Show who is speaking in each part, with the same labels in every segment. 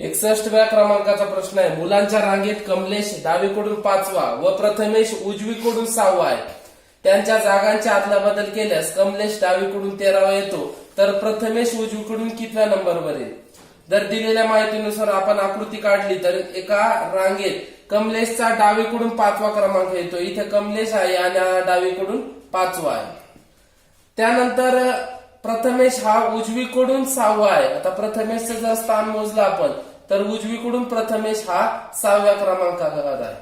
Speaker 1: एकसष्टव्या क्रमांकाचा प्रश्न आहे. मुलांच्या रांगेत कमलेश डावीकडून पाचवा व प्रथमेश उजवीकडून सहावा आहे. त्यांच्या जागांच्या आतला अदलाबदल केल्यास कमलेश डावीकडून तेरावा येतो. तर प्रथमेश उजवीकडून कितव्या नंबरवर येईल जर दिलेल्या माहितीनुसार आपण आकृती काढली तर एका रांगेत कमलेशचा डावीकडून पाचवा क्रमांक येतो. इथे कमलेश आहे आणि हा डावीकडून पाचवा आहे. त्यानंतर प्रथमेश हा उजवीकडून सहावा आहे. आता प्रथमेशचं जर स्थान मोजलं आपण तर उजवीकडून प्रथमेश हा सहाव्या क्रमांकावर आहे.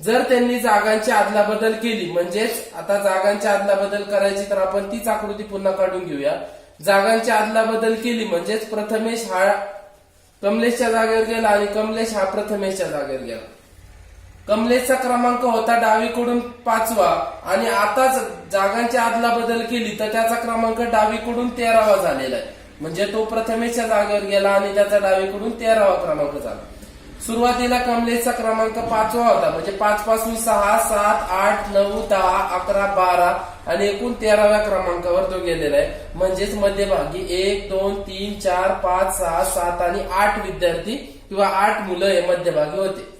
Speaker 1: जर त्यांनी जागांची आदला बदल केली म्हणजेच आता जागांची अदलाबदल करायची तर आपण तीच आकृती पुन्हा काढून घेऊया. जागांची अदलाबदल केली म्हणजेच प्रथमेश हा कमलेशच्या जागेवर गेला आणि कमलेश हा प्रथमेशच्या जागेवर गेला. कमलेशचा क्रमांक होता डावीकडून पाचवा आणि आताच जागांची अदलाबदल केली तर त्याचा क्रमांक डावीकडून तेरावा झालेला आहे. म्हणजे तो प्रथमेशच्या जागेवर गेला आणि त्याचा डावीकडून तेरावा क्रमांक झाला. सुरुवातीला कमलेशचा क्रमांक पाचवा होता. म्हणजे पाच पासून सहा सात आठ नऊ दहा अकरा बारा आणि एकूण तेराव्या क्रमांकावर तो गेलेला आहे. म्हणजेच मध्यभागी एक दोन तीन चार पाच सहा सात आणि आठ विद्यार्थी किंवा आठ मुलं हे मध्यभागी होते.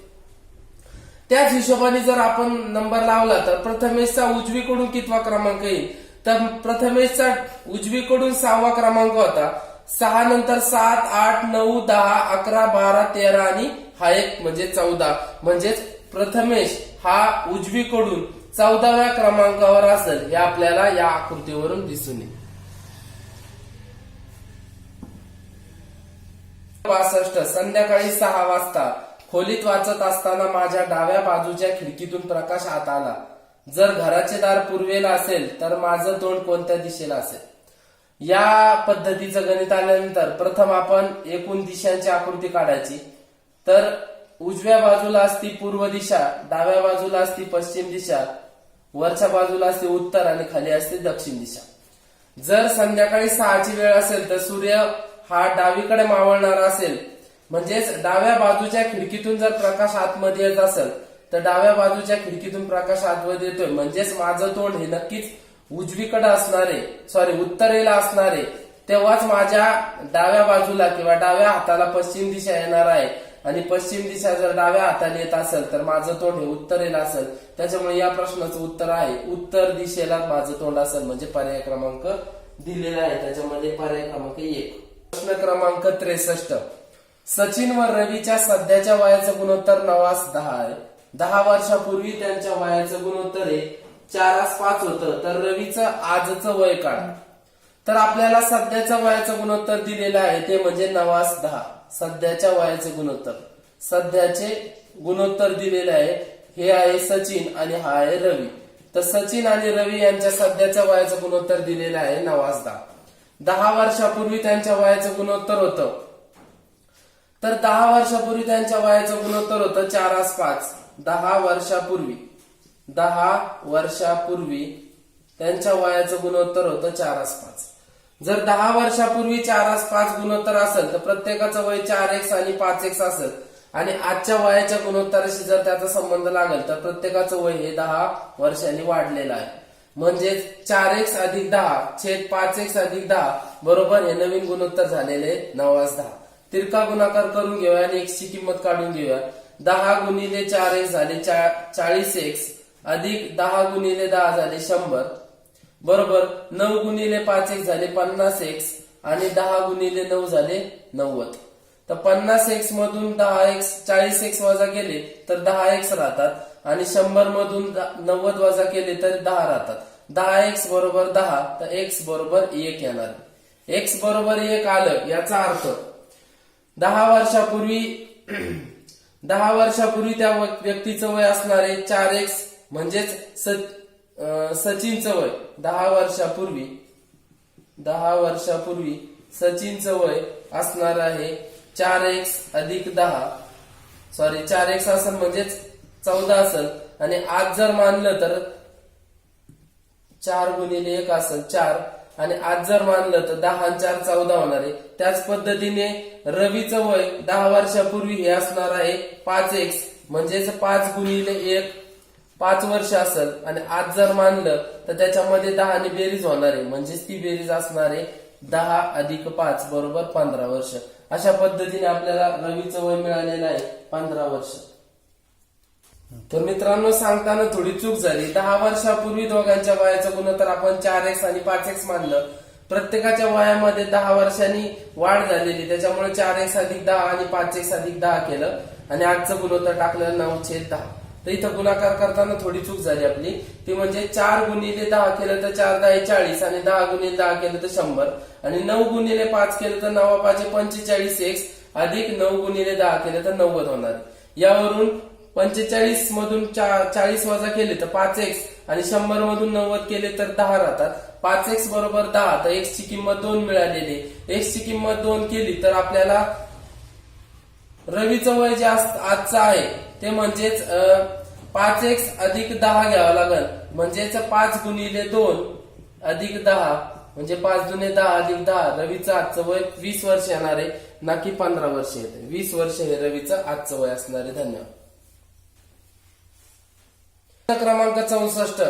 Speaker 1: त्याच हिशोबाने जर आपण नंबर लावला तर प्रथमेशचा उजवीकडून कितवा क्रमांक येईल? तर प्रथमेशचा उजवीकडून सहावा क्रमांक होता. सहा नंतर सात आठ नऊ दहा अकरा बारा तेरा आणि हा एक म्हणजे चौदा. म्हणजेच प्रथमेश हा उजवीकडून चौदाव्या क्रमांकावर असेल. हे आपल्याला या आकृतीवरून दिसून येईल. बासष्ट संध्याकाळी सहा वाजता खोलीत वाचत असताना माझ्या डाव्या बाजूच्या खिडकीतून प्रकाश आत आला. जर घराचे दार पूर्वेला असेल तर माझं तोंड कोणत्या दिशेला असेल? या पद्धतीचं गणित आल्यानंतर प्रथम आपण एकूण दिशांची आकृती काढायची. तर उजव्या बाजूला असती पूर्व दिशा डाव्या बाजूला असती पश्चिम दिशा वरच्या बाजूला असते उत्तर आणि खाली असते दक्षिण दिशा. जर संध्याकाळी सहाची वेळ असेल तर सूर्य हा डावीकडे मावळणारा असेल. म्हणजेच डाव्या बाजूच्या खिडकीतून जर प्रकाश आतमध्ये येत असेल तर डाव्या बाजूच्या खिडकीतून प्रकाश आजवत येतोय. म्हणजेच माझं तोंड हे नक्कीच उजवीकडे असणारे सॉरी उत्तरेला असणारे तेव्हाच माझ्या डाव्या बाजूला किंवा डाव्या हाताला पश्चिम दिशा येणार आहे. आणि पश्चिम दिशा जर डाव्या हाताने येत असेल तर माझं तोंड हे उत्तरेला असेल. त्याच्यामुळे या प्रश्नाचं उत्तर आहे. उत्तर दिशेला माझं तोंड असेल म्हणजे पर्याय क्रमांक दिलेला आहे. त्याच्यामध्ये पर्याय क्रमांक एक. प्रश्न क्रमांक त्रेसष्ट. सचिन व रवीच्या सध्याच्या वयाचं गुणोत्तर नवास दहा आहे. दहा वर्षापूर्वी त्यांच्या वयाचं गुणोत्तर हे चारास पाच होतं. तर रवीचं आजचं वय काढा. तर आपल्याला सध्याच्या वयाचं गुणोत्तर दिलेलं आहे ते म्हणजे नवास दहा. सध्याच्या वयाचे गुणोत्तर. सध्याचे गुणोत्तर दिलेले आहे हे आहे सचिन आणि हा आहे रवी. तर सचिन आणि रवी यांच्या सध्याच्या वयाचं गुणोत्तर दिलेलं आहे नवास दहा. दहा वर्षापूर्वी त्यांच्या वयाचं गुणोत्तर होतं. तर दहा वर्षापूर्वी त्यांच्या वयाचं गुणोत्तर होतं चारास पाच. दहा वर्षापूर्वी दहा वर्षापूर्वी त्यांच्या वयाचं गुणोत्तर होतं चारास पाच. जर दहा वर्षापूर्वी चारास पाच गुणोत्तर असेल तर प्रत्येकाचं वय चार एक्स आणि पाच एक्स असेल. आणि आजच्या वयाच्या गुणोत्तराशी जर त्याचा संबंध लागेल तर प्रत्येकाचं वय हे दहा वर्षांनी वाढलेलं आहे. म्हणजेच चार एक्स अधिक दहा छेद पाच एक्स अधिक दहा बरोबर हे नवीन गुणोत्तर झालेले नवास दहा. तिरका गुणाकार करून घेऊया आणि एक्सची किंमत काढून घेऊया. दहा गुणिले चार एक झाले चाळीस एक्स अधिक दहा गुणिले दहा झाले शंभर. बरोबर नऊ गुणिले पाच एक झाले पन्नास एक्स आणि दहा गुणिले नऊ झाले नव्वद. तर पन्नास एक्स मधून दहा एक्स चाळीस एक्स वजा केले तर दहा एक्स राहतात आणि शंभर मधून नव्वद वजा केले तर दहा राहतात. दहा एक्स बरोबर दहा तर एक्स बरोबर एक येणार. एक्स बरोबर एक आलं याचा अर्थ दहा वर्षापूर्वी दहा वर्षापूर्वी त्या व्यक्तीचं वय असणारे चार एक्स म्हणजेच सचिनचं वय. दहा वर्षापूर्वी दहा वर्षापूर्वी सचिनचं वय असणार आहे चार एक्स अधिक दहा. सॉरी चार एक्स असेल म्हणजेच चौदा असेल आणि आज जर मानलं तर चार गुणिले एक असेल चार. आणि आज जर मानलं तर दहा चार चौदा होणार आहे. त्याच पद्धतीने रवीचं वय दहा वर्षापूर्वी हे असणार आहे पाच एक्स म्हणजेच पाच गुणिले एक पाच वर्ष असेल. आणि आज जर मानलं तर त्याच्यामध्ये दहा आणि बेरीज होणार आहे. म्हणजेच ती बेरीज असणार आहे दहा अधिक पाच बरोबर पंधरा वर्ष. अशा पद्धतीने आपल्याला रवीचं वय मिळालेलं आहे पंधरा वर्ष. तर मित्रांनो सांगताना थोडी चूक झाली. दहा वर्षापूर्वी दोघांच्या वयाचं गुणोत्तर आपण चार एक्स आणि पाच एक्स मानलं. प्रत्येकाच्या वयामध्ये दहा वर्षांनी वाढ झालेली. त्याच्यामुळे चार एक्स अधिक दहा आणि पाच एक्स अधिक दहा केलं. आणि आजचं गुणोत्तर टाकलं नऊ छेद दहा. तर इथं गुणाकार करताना थोडी चूक झाली आपली. ती म्हणजे चार गुणिले दहा केलं तर चार दहा चाळीस आणि दहा गुणिले दहा केलं तर शंभर. आणि नऊ गुणिले पाच केलं तर नवा पाच पंचेचाळीस एक्स अधिक नऊ गुणिले दहा केलं तर नव्वद होणार. यावरून पंचेचाळीस मधून चाळीस वजा केले तर पाच एक्स आणि शंभर मधून नव्वद केले तर दहा राहतात. पाच एक्स बरोबर दहा तर एक्स ची किंमत दोन मिळालेली एक्स ची किंमत दोन केली तर आपल्याला रवीचं वय जे आजचं आहे ते म्हणजेच पाच एक्स अधिक दहा घ्यावं लागल. म्हणजेच पाच गुणिले दोन अधिक दहा म्हणजे पाच दुने दहा अधिक दहा रवीचं आजचं वय वीस वर्ष येणार आहे ना की पंधरा वर्ष येते. वीस वर्ष हे रवीचं आजचं वय असणार आहे. धन्यवाद. क्रमांक चौसष्ट.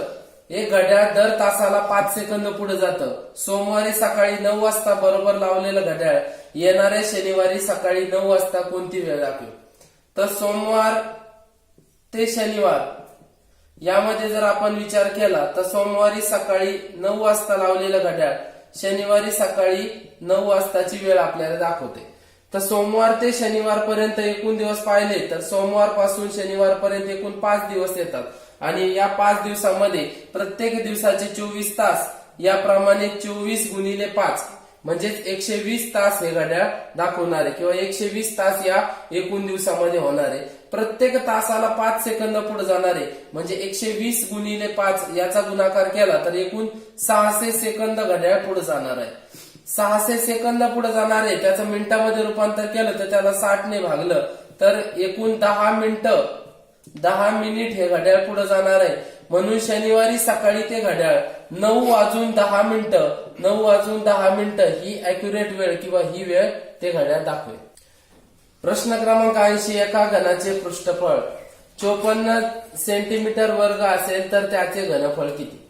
Speaker 1: एक घड्याळ दर तासाला पाच सेकंद पुढे जातं. सोमवारी सकाळी नऊ वाजता बरोबर लावलेलं घड्याळ येणाऱ्या शनिवारी सकाळी नऊ वाजता कोणती वेळ दाखवेल तर सोमवार ते शनिवार. यामध्ये जर आपण विचार केला तर सोमवारी सकाळी नऊ वाजता लावलेलं घड्याळ शनिवारी सकाळी नऊ वाजताची वेळ आपल्याला दाखवते. तर सोमवार ते शनिवार पर्यंत एकूण दिवस पाहिले तर सोमवारपासून शनिवार पर्यंत एकूण पाच दिवस येतात. आणि या पाच दिवसामध्ये प्रत्येक दिवसाचे चोवीस तास याप्रमाणे चोवीस गुणिले पाच म्हणजेच एकशे वीस तास हे घड्याळ दाखवणार आहे किंवा एकशे वीस तास या एकूण दिवसामध्ये होणार आहे. प्रत्येक तासाला पाच सेकंद पुढे जाणार आहे म्हणजे एकशे वीस गुणिले पाच याचा गुणाकार केला तर एकूण सहाशे सेकंद घड्याळ पुढे जाणार आहे. सहाशे सेकंद पुढे जाणार आहे त्याचं मिनिटामध्ये रूपांतर केलं तर त्याला साठने भागलं तर एकूण दहा मिनिटं दहा मिनिट हे घड्याळ पुढे जाणार आहे. म्हणून शनिवारी सकाळी ते घड्याळ नऊ वाजून दहा मिनिटं नऊ वाजून दहा मिनिटं ही अॅक्युरेट वेळ किंवा ही वेळ ते घड्याळ दाखवेल. प्रश्न क्रमांक ऐंशी एका घनाचे पृष्ठफळ. चोपन्न सेंटीमीटर वर्ग असेल तर त्याचे घनफळ किती?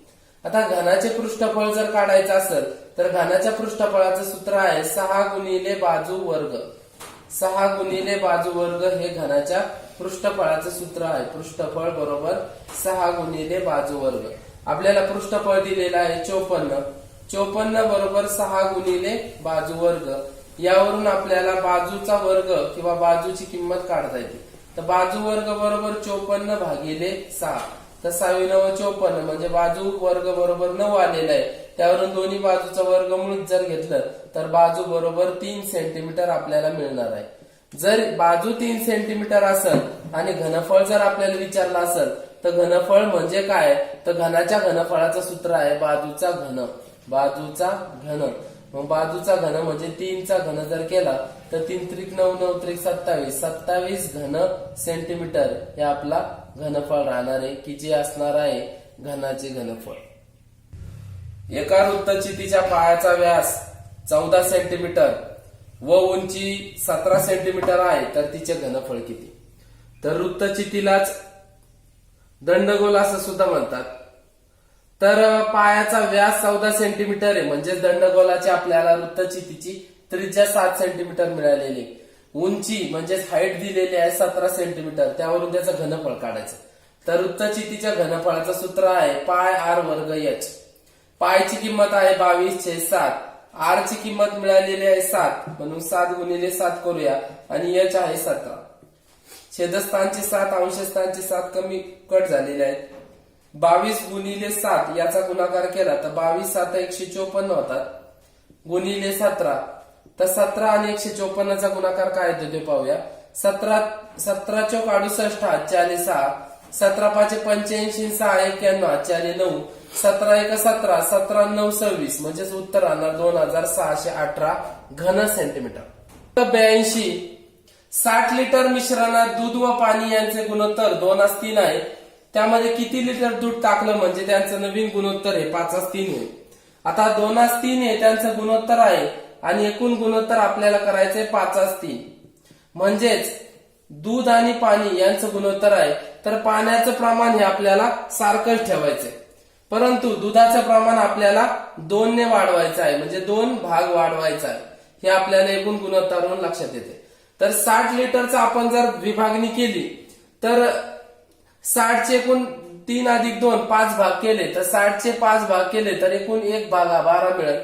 Speaker 1: आता घनाचे पृष्ठफळ जर काढायचं असेल तर घनाच्या पृष्ठफळाचं सूत्र आहे सहा गुणिले बाजू वर्ग. सहा गुणिले बाजू वर्ग हे घनाच्या पृष्ठफळाचं सूत्र आहे. पृष्ठफळ बरोबर सहा गुणिले बाजू वर्ग. आपल्याला पृष्ठफळ दिलेलं आहे चोपन्न. चोपन्न बरोबर सहा गुणिले बाजू वर्ग. यावरून आपल्याला बाजूचा वर्ग किंवा बाजूची किंमत काढता येते. तर बाजू वर्ग बरोबर चोपन्न भागिले सहा. तर सहावी नव चोपन्न म्हणजे बाजू वर्ग बरोबर नऊ आलेला आहे. त्यावरून दोन्ही बाजूचा वर्गमूळ जर घेतलं तर बाजू बरोबर तीन सेंटीमीटर आपल्याला मिळणार आहे. जर बाजू तीन सेंटीमीटर असेल आणि घनफळ जर आपल्याला विचारलं असेल तर घनफळ म्हणजे काय? तर घनाच्या घनफळाचं सूत्र आहे बाजूचा घन. बाजूचा घन. मग बाजूचा घन म्हणजे तीनचा घन जर केला तर तीन त्रिक नऊ नऊ त्रिक सत्तावीस. सत्तावीस घन सेंटीमीटर हे आपला घनफळ राहणार आहे की जे असणार आहे घनाचे घनफळ. एका वृत्तचितीच्या पायाचा व्यास चौदा सेंटीमीटर व उंची सतरा सेंटीमीटर आहे तर तिचे घनफळ किती? तर वृत्तचितीलाच दंडगोल असं सुद्धा म्हणतात. तर पायाचा व्यास चौदा सेंटीमीटर आहे म्हणजे दंडगोलाची आपल्याला वृत्तचितीची त्रिज्या सात सेंटीमीटर मिळालेली. उंची म्हणजेच हाईट दिलेली आहे सतरा सेंटीमीटर त्यावरून त्याचं घनफळ काढायचं. तर वृत्तचितीच्या घनफळाचं सूत्र आहे पाय आर वर्ग एच पायची किंमत आहे बावीस छे सात. आर ची किंमत मिळालेली आहे सात. म्हणून सात गुणिले सात करूया. आणि एच आहे सतरा. छेदस्थानचे सात अंशस्थानचे सात कमी कट झालेले आहेत. बावीस गुणिले सात याचा गुणाकार केला तर बावीस सात एकशे चोपन्न होतात. गुणिले सतरा. तर सतरा आणि एकशे चोपन्नचा गुणाकार काय येतो ते पाहूया. सतरा सतरा चौक अडुसष्ट हातचे आले सहा. सतरा पाचशे पंच्याऐंशी सहा एक्क्याण्णव हातचे आले नऊ. सतरा एक सतरा सतरा नऊ सव्वीस म्हणजेच उत्तर दोन हजार सहाशे अठरा घन सेंटीमीटर ब्याऐंशी साठ लिटर मिश्रणात दूध व पाणी यांचे गुणोत्तर दोन आज तीन आहे. त्यामध्ये किती लिटर दूध टाकलं म्हणजे त्यांचं नवीन गुणोत्तर आहे पाच आज तीन होईल. आता दोन आज तीन आहे त्यांचं गुणोत्तर आहे आणि एकूण गुणोत्तर आपल्याला करायचंय पाच आज तीन. म्हणजेच दूध आणि पाणी यांचं गुणोत्तर आहे. तर पाण्याचं प्रमाण हे आपल्याला सारखंच ठेवायचंय. परंतु दुधाचं प्रमाण आपल्याला दोनने वाढवायचं आहे. म्हणजे दोन भाग वाढवायचा आहे. हे आपल्याला एकूण गुणोत्तरवरून लक्षात येते. तर साठ लिटरचा आपण जर विभागणी केली तर साठचे एकूण तीन अधिक दोन पाच भाग केले तर साठचे पाच भाग केले तर एकूण एक भाग हा बारा मिळेल.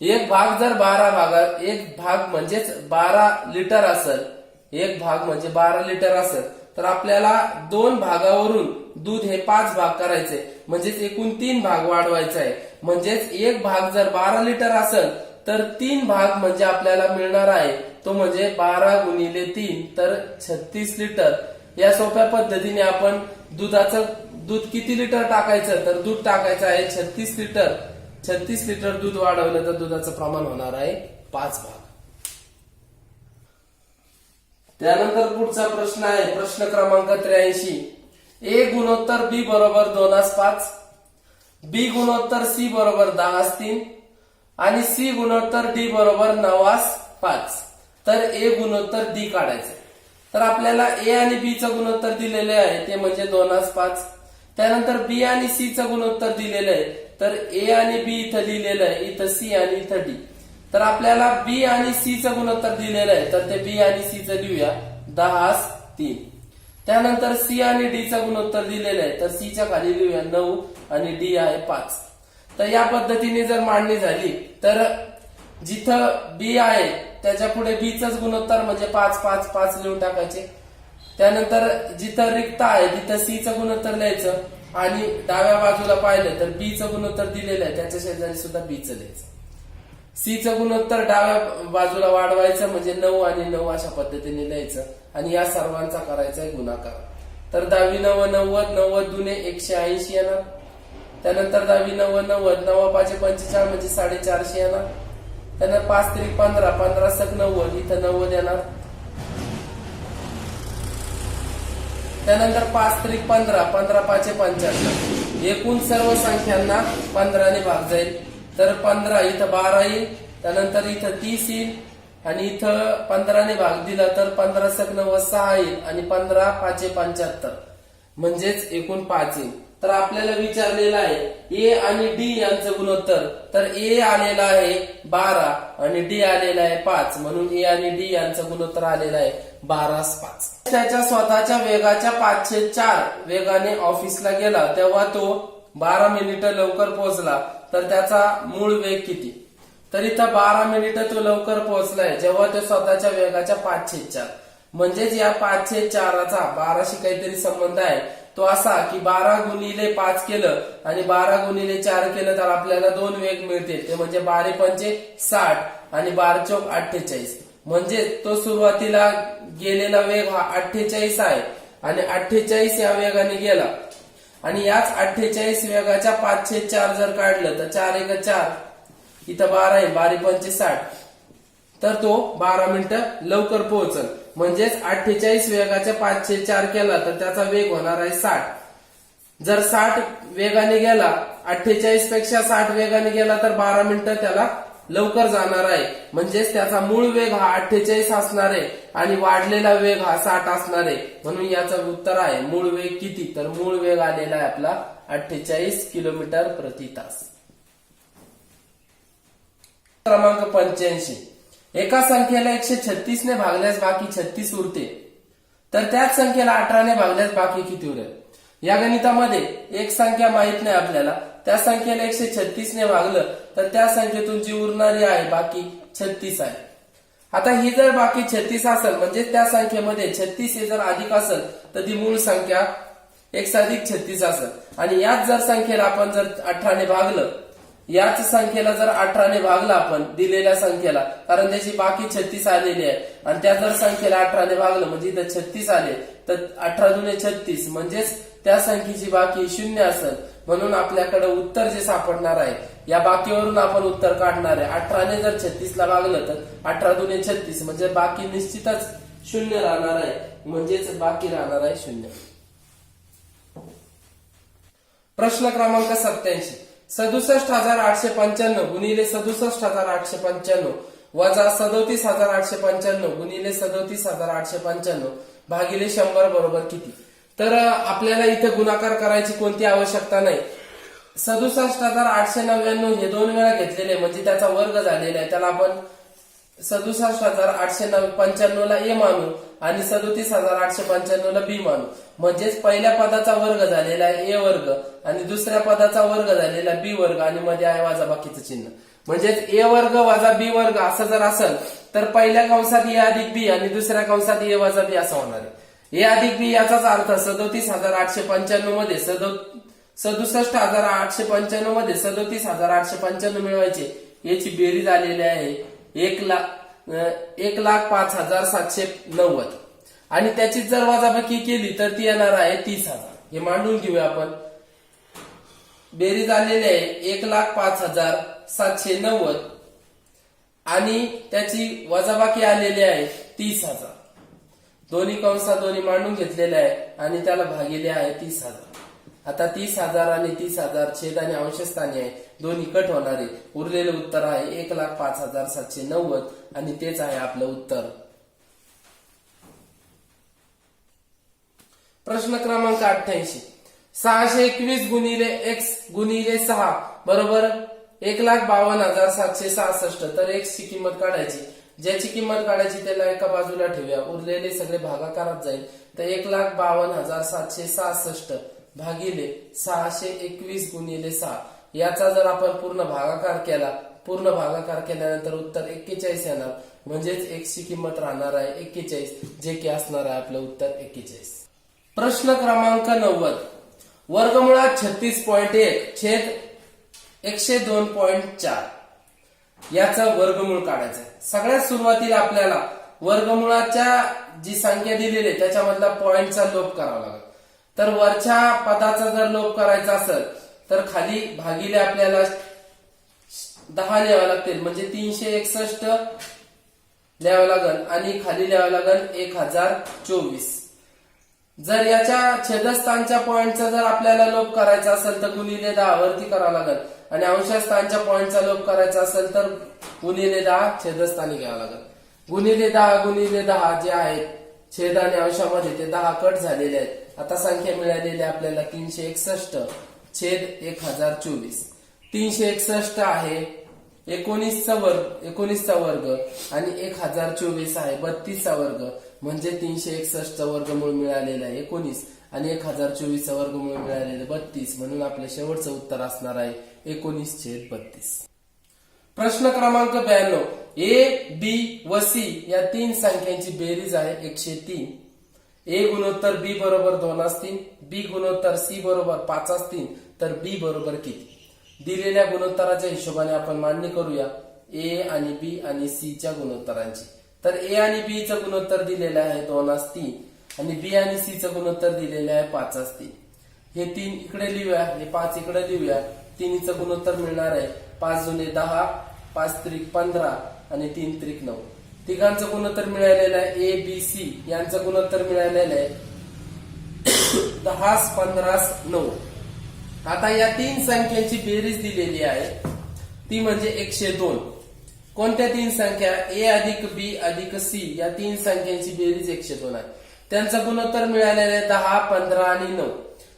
Speaker 1: एक भाग जर बारा भागात एक भाग म्हणजेच बारा लिटर असेल एक भाग म्हणजे बारा लिटर असेल तर आपल्याला दोन भागावरून दूध हे पाच भाग करायचे. म्हणजेच एकूण तीन भाग वाढवायचा आहे. म्हणजेच एक भाग जर बारा लिटर असेल तर तीन भाग म्हणजे आपल्याला मिळणार आहे. तो म्हणजे बारा गुणिले तीन तर छत्तीस लिटर. या सोप्या पद्धतीने आपण दुधाचं दूध किती लिटर टाकायचं? तर दूध टाकायचं आहे छत्तीस लिटर. छत्तीस लिटर दूध वाढवलं तर दुधाचं प्रमाण होणार आहे पाच भाग. त्यानंतर पुढचा प्रश्न आहे प्रश्न क्रमांक त्र्याऐंशी. ए गुणोत्तर बी बरोबर दोनास पाच बी गुणोत्तर सी बरोबर दहास तीन आणि सी गुणोत्तर डी बरोबर नवास पाच. तर ए गुणोत्तर डी काढायचं तर आपल्याला ए आणि बी चं गुणोत्तर दिलेले आहे ते म्हणजे दोनास पाच. त्यानंतर बी आणि सी चं गुणोत्तर दिलेलं आहे तर ए आणि बी इथं लिहिलेलं आहे इथं सी आणि इथं डी. तर आपल्याला बी आणि सीचं गुणोत्तर दिलेलं आहे. तर ते बी आणि सीचं लिहूया. दहास तीन. त्यानंतर सी आणि डीचं गुणोत्तर दिलेलं आहे. तर सी च्या खाली लिहूया नऊ आणि डी आहे पाच. तर या पद्धतीने जर मांडणी झाली तर जिथं बी आहे त्याच्या पुढे बीच गुणोत्तर म्हणजे पाच पाच पाच लिहून टाकायचे. त्यानंतर जिथं रिक्त आहे तिथं सीचं गुणोत्तर लिहायचं. आणि डाव्या बाजूला पाहिलं तर बीचं गुणोत्तर दिलेलं आहे. त्याच्या शेजारी सुद्धा बीचं लिहायचं. सी चं गुणोत्तर डाव्या बाजूला वाढवायचं म्हणजे नऊ आणि नऊ अशा पद्धतीने लिहायचं. आणि या सर्वांचा करायचा आहे गुणाकार. तर दहावी नव नव्वद नव्वद दुने एकशे ऐंशी येणार. त्यानंतर दहावी नव्वद नव्वद नव्वद पाचशे पंचेचाळ म्हणजे साडेचारशे येणार. त्यानंतर पाच त्रिक पंधरा पंधरा सक नव्वद इथं नव्वद येणार. त्यानंतर पाच त्रिक पंधरा पंधरा पाचशे पंच्याण्णव एकूण सर्व संख्यांना पंधराने भाग जाईल. तर पंधरा इथं बारा येईल. त्यानंतर इथं तीस येईल. आणि इथं पंधराने भाग दिला तर पंधरा सक व सहा येईल. आणि पंधरा पाचशे पंच्याहत्तर. म्हणजेच एकूण पाच येईल. तर आपल्याला विचारलेलं आहे ए आणि डी यांचं गुणोत्तर. तर ए आलेला आहे बारा आणि डी आलेला आहे पाच. म्हणून ए आणि डी यांचं गुणोत्तर आलेलं आहे बारास पाच. त्याच्या स्वतःच्या वेगाच्या पाचशे चार वेगाने ऑफिसला गेला तेव्हा तो बारा मिनिटं लवकर पोहोचला तर त्याचा मूळ वेग किती? तर इथं बारा मिनिटं तो लवकर पोहोचलाय जेव्हा तो स्वतःच्या वेगाच्या पाचशे चार म्हणजेच या पाचशे चाराचा बाराशी काहीतरी संबंध आहे. तो असा की बारा गुणिले पाच केलं आणि बारा गुणिले चार केलं तर आपल्याला दोन वेग मिळतील. ते म्हणजे बारे पंचे साठ आणि बारा चौक अठ्ठेचाळीस. म्हणजे तो सुरुवातीला गेलेला वेग हा अठ्ठेचाळीस आहे आणि अठ्ठेचाळीस या वेगाने गेला. आणि याच अठ्ठेचाळीस वेगाच्या पाचशे चार जर काढलं तर चार एक चार. इथं बारा आहे बारा पंचे साठ तर तो बारा मिनिटं लवकर पोहोचल. म्हणजेच अठ्ठेचाळीस वेगाच्या पाचशे चार केला तर त्याचा वेग होणार आहे साठ. जर साठ वेगाने गेला अठ्ठेचाळीसपेक्षा साठ वेगाने गेला तर बारा मिनिटं त्याला लवकर जाणार आहे. म्हणजेच त्याचा मूळ वेग हा अठ्ठेचाळीस असणार आहे आणि वाढलेला वेग हा साठ असणार आहे. म्हणून याचं उत्तर आहे मूळ वेग किती? तर मूळ वेग आलेला आहे आपला अठ्ठेचाळीस किलोमीटर प्रति तास. क्रमांक पंच्याऐंशी. एका संख्येला एकशे छत्तीस ने भागल्यास बाकी छत्तीस उरते. तर त्याच संख्येला अठराने भागल्यास बाकी किती उरेल? या गणितामध्ये एक संख्या माहीत नाही आपल्याला. त्या संख्येला एकशे छत्तीस ने भागलं तर त्या संख्येतून जी उरणारी आहे बाकी छत्तीस आहे. आता ही जर बाकी छत्तीस असेल म्हणजे त्या संख्येमध्ये छत्तीस हे जर अधिक असेल तर ती मूळ संख्या एक अधिक छत्तीस असेल. आणि याच जर संख्येला आपण जर अठराने भागलं याच संख्येला जर अठराने भागला आपण दिलेल्या संख्येला कारण त्याची बाकी छत्तीस आलेली आहे. आणि त्या जर संख्येला अठराने भागलं म्हणजे इथं छत्तीस आले तर अठरा जुने छत्तीस म्हणजेच त्या संख्येची बाकी शून्य असेल. म्हणून आपल्याकडे उत्तर जे सापडणार आहे या बाकीवरून आपण उत्तर काढणार आहे. अठराने जर छत्तीसला भागलं तर अठरा दुने छत्तीस म्हणजे बाकी निश्चितच शून्य राहणार आहे. म्हणजेच बाकी राहणार आहे शून्य. प्रश्न क्रमांक सत्याऐंशी सदुसष्ट हजार आठशे पंच्याण्णव गुणिले सदुसष्ट हजार आठशे पंच्याण्णव वजा सदोतीस हजार आठशे पंच्याण्णव गुणिले सदोतीस हजार आठशे पंच्याण्णव भागिले शंभर बरोबर किती? तर आपल्याला इथे गुणाकार करायची कोणती आवश्यकता नाही. सदुसष्ट हजार आठशे नव्याण्णव हे दोन वेळा घेतलेले म्हणजे त्याचा वर्ग झालेला आहे. त्याला आपण सदुसष्ट हजार आठशे पंच्याण्णव ला ए मानू आणि सदोतीस हजार आठशे पंच्याण्णव ला बी मानू. म्हणजेच पहिल्या पदाचा वर्ग झालेला आहे ए वर्ग आणि दुसऱ्या पदाचा वर्ग झालेला बी वर्ग आणि मध्ये आहे वजाबाकीचं चिन्ह. म्हणजेच ए वर्ग वाजा बी वर्ग असं जर असेल तर पहिल्या कंसात ए अधिक बी आणि दुसऱ्या कंसात ए वाजा बी असं होणार आहे. ए अधिक बी याचाच अर्थ सदोतीस हजार आठशे पंच्याण्णवमध्ये सदो सदुसष्ट हजार आठशे पंच्याण्णवमध्ये सदोतीस हजार आठशे पंच्याण्णव मिळवायचे. याची बेरीज आलेली आहे. एक लाख एक लाख पाच हजार सातशे नव्वद. आणि त्याची जर वजाबाकी केली तर ती येणार आहे तीस हजार. हे मांडून घेऊया आपण. बेरीज आलेली आहे एक लाख पाच हजार सातशे नव्वद. आणि त्याची वजाबाकी आलेली आहे तीस हजार. दोन्ही कंसात दोन्ही मांडून घेतलेले आहे आणि त्याला भागिले आहे तीस हजार. आता तीस हजार आणि तीस हजार छेद आणि अंशस्थानी आहे. दोन्ही कट होणारे उरलेले उत्तर आहे एक लाख पाच हजार सातशे नव्वद आणि तेच आहे आपलं उत्तर. प्रश्न क्रमांक अठ्ठ्याऐंशी. सहाशे एकवीस गुणिले एक्स गुणिले सहा. बरोबर? एक लाख बावन्न हजार सातशे सहासष्ट. तर एक्स ची किंमत काढायची. ज्याची किंमत काढायची त्याला एका बाजूला ठेवूया. उरलेले सगळे भागाकारात जाईल. तर एक लाख बावन्न हजार सातशे सहासष्ट. भागिले सहाशे एकवीस गुणिले सहा याचा जर आपण पूर्ण भागाकार केला पूर्ण भागाकार केल्यानंतर उत्तर एक्केचाळीस येणार. म्हणजेच एक्स किंमत राहणार आहे एक्केचाळीस जे की असणार आहे आपलं उत्तर एक्केचाळीस. प्रश्न क्रमांक नव्वद. वर्गमुळात छत्तीस पॉइंट एक छेद एकशे दोन पॉईंट चार. याचं वर्गमूळ काढायचं आहे सगळ्यात सुरुवातीला आपल्याला वर्गमुळाच्या जी संख्या दिलेली आहे त्याच्यामधला पॉईंटचा लोप करावा लागेल. तर वरच्या पदाचा जर लोप करायचा असेल तर खाली भागिले आपल्याला दहा लिहावं लागतील. म्हणजे तीनशे एकसष्ट लिहावं लागल आणि खाली लिहावं लागल एक हजार चोवीस. जर याच्या छेदस्थानच्या पॉईंटचा जर आपल्याला लोप करायचा असेल तर गुणिले दहा वरती करावं लागल आणि अंशस्थानच्या पॉईंटचा लोप करायचा असेल तर गुणिले दहा छेदस्थानी घ्यावं लागल गुणिले दहा गुणिले दहा जे आहेत छेद आणि अंशामध्ये ते दहा कट झालेले आहेत. आता संख्या मिळालेली आपल्याला तीनशे एकसष्ट छेद एक हजार चोवीस. तीनशे एकसष्ट आहे एकोणीसचा वर्ग एकोणीसचा वर्ग आणि एक हजार चोवीस आहे बत्तीसचा वर्ग. म्हणजे तीनशे एकसष्टचा वर्गमूळ मिळालेला आहे एकोणीस आणि एक हजार चोवीसचा वर्गमूळ मिळालेलं बत्तीस. म्हणून आपलं शेवटचं उत्तर असणार आहे एकोणीस छेद बत्तीस. प्रश्न क्रमांक ब्याण्णव. ए बी व सी या तीन संख्यांची बेरीज आहे एकशे तीन. ए गुणोत्तर बी बरोबर दोन असतील बी गुणोत्तर सी बरोबर पाच असतील तर बी बरोबर किती? दिलेल्या गुणोत्तराच्या हिशोबाने आपण मांडणी करूया ए आणि बी आणि सी च्या गुणोत्तरांची. तर ए आणि बी चं गुणोत्तर दिलेलं आहे दोन असतील आणि बी आणि सी चं गुणोत्तर दिलेलं आहे पाच असतील. हे तीन इकडे लिहूया हे पाच इकडे लिहूया. तिन्हीचं गुणोत्तर मिळणार आहे पाच जुने दहा पाच त्रिक पंधरा आणि तीन त्रिक नऊ. तिघांचं गुणोत्तर मिळालेलं आहे? ए बी सी यांचं गुणोत्तर मिळालेलं आहे? दहा पंधरा नऊ. आता या तीन संख्यांची बेरीज दिलेली आहे. ती म्हणजे एकशे दोन. कोणत्या तीन संख्या? ए अधिक बी अधिक सी या तीन संख्यांची बेरीज एकशे दोन आहे. त्यांचं गुणोत्तर मिळालेलं आहे? दहा पंधरा आणि नऊ.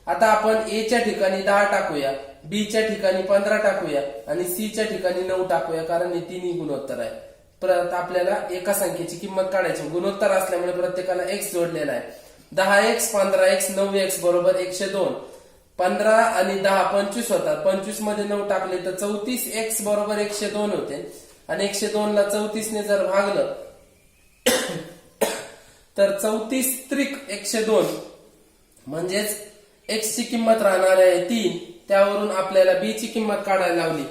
Speaker 1: आता आपण ए च्या ठिकाणी दहा टाकूया बी च्या ठिकाणी पंधरा टाकूया आणि सी च्या ठिकाणी नऊ टाकूया कारण हे तिन्ही गुणोत्तर आहे. परत आपल्याला एका संख्येची किंमत काढायची. गुणोत्तर असल्यामुळे प्रत्येकाला एक्स जोडलेला आहे. दहा एक्स पंधरा एक्स नऊ एक्स बरोबर एकशे दोन. पंधरा आणि दहा पंचवीस होतात. पंचवीसमध्ये नऊ टाकले तर चौतीस एक्स बरोबर एकशे दोन होते. आणि एकशे दोन ला चौतीसने जर भागलं तर चौतीस त्रिक एकशे दोन. म्हणजेच एक्स ची किंमत राहणार आहे तीन. त्यावरून आपल्याला बी ची किंमत काढायला लावली.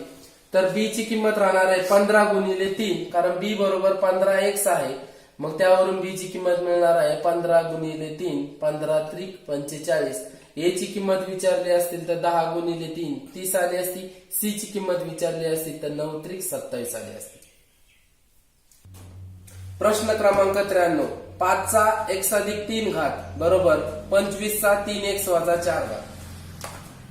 Speaker 1: तर बी ची किंमत राहणार आहे पंधरा गुणिले तीन कारण बी बरोबर पंधरा एक्स आहे. मग त्यावरून बी ची किंमत मिळणार आहे पंधरा गुणिले तीन पंधरा त्रिक पंचेचाळीस. ए ची किंमत विचारली असतील तर दहा गुणिले तीन तीस आली असती. सी ची किंमत विचारली असतील तर नऊ त्रिक सत्तावीस आली असती. प्रश्न क्रमांक त्र्याण्णव. पाचचा एक्स अधिक तीन घात बरोबर पंचवीसचा तीन एक्स वजा चार घात.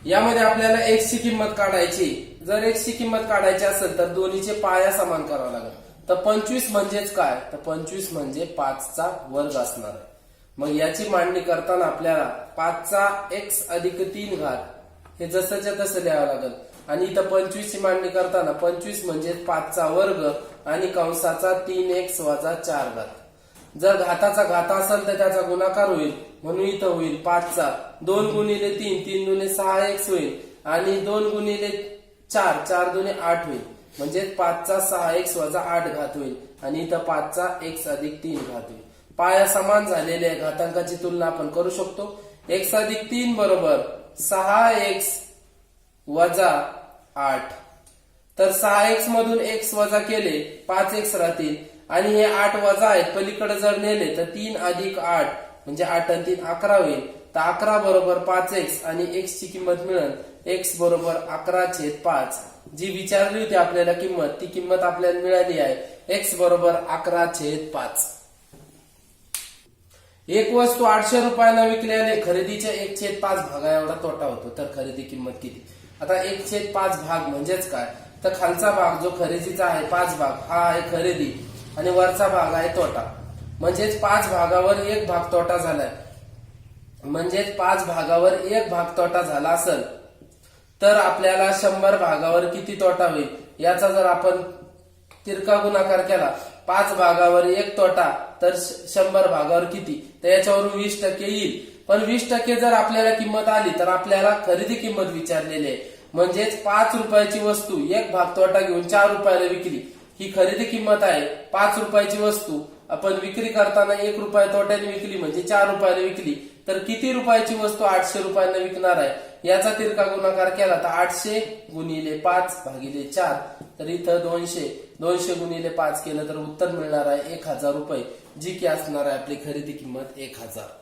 Speaker 1: यामध्ये आपल्याला एक्स ची किंमत काढायची. जर एक्स ची किंमत काढायची असेल तर दोन्हीचे पाया समान करावा लागेल. तर पंचवीस म्हणजेच काय? तर पंचवीस म्हणजे पाचचा वर्ग असणार आहे. मग याची मांडणी करताना आपल्याला पाचचा एक्स अधिक तीन घात हे जसंच्या तसं लिहावं लागेल. आणि इथं पंचवीसची मांडणी करताना पंचवीस म्हणजे पाचचा वर्ग आणि कंसाचा तीन एक्स वजा चार घात. जर घाताचा घात असेल तर त्याचा गुणाकार होईल. म्हणून इथं होईल पाचचा. दोन गुणिले तीन तीन गुणे सहा एक्स होईल. आणि दोन गुणिले चार चार दोन्ही आठ होईल. म्हणजे पाचचा सहा एक्स वजा आठ घात होईल. आणि इथं पाचचा एक्स अधिक तीन घात होईल. पाया समान झालेल्या घातांकाची तुलना आपण करू शकतो. एक्स अधिक तीन बरोबर सहा एक्स वजा आठ. तर सहा एक्स मधून एक्स वजा केले पाच एक्स राहतील. आणि हे आठ वजा आहेत पलीकडे जर नेले तर तीन अधिक आठ म्हणजे आठ आणि तीन अकरा होईल. तर अकरा बरोबर पाच एक्स आणि एक्सची किंमत मिळेल एक्स बरोबर अकरा छेद पाच. जी विचारली होती आपल्याला किंमत ती किंमत आपल्याला मिळाली आहे. एक्स बरोबर अकरा छेद पाच. एक वस्तू आठशे रुपयाला विकल्याने खरेदीच्या एक छेद पाच भागा एवढा तोटा होतो. तर खरेदी किंमत किती? आता एक छेद पाच भाग म्हणजेच काय? तर खालचा भाग जो खरेदीचा आहे पाच भाग हा आहे खरेदी आणि वरचा भाग आहे तोटा. म्हणजेच पाच भागावर एक भाग तोटा झालाय. म्हणजेच पाच भागावर एक भाग तोटा झाला असेल तर आपल्याला शंभर भागावर किती तोटा होईल? याचा जर आपण तिरका गुणाकार केला पाच भागावर एक तोटा तर शंभर भागावर किती? तर याच्यावरून वीस टक्के येईल. पण वीस टक्के जर आपल्याला किंमत आली तर आपल्याला खरेदी किंमत विचारलेली आहे. म्हणजेच पाच रुपयाची वस्तू एक भाग तोटा घेऊन चार रुपयाला विकली. ही खरेदी किंमत आहे पाच रुपयाची वस्तू. आपण विक्री करताना एक रुपया तोट्याने विकली म्हणजे चार रुपयाला विकली. तर किती रुपयाची वस्तू आठशे रुपयांना विकणार आहे? याचा तिरका गुणाकार केला तर आठशे गुणिले पाच भागिले चार. तर इथं दोनशे दोनशे गुणिले पाच केलं तर उत्तर मिळणार आहे एक हजार रुपये. जी की असणार आहे आपली खरेदी किंमत एक हजार.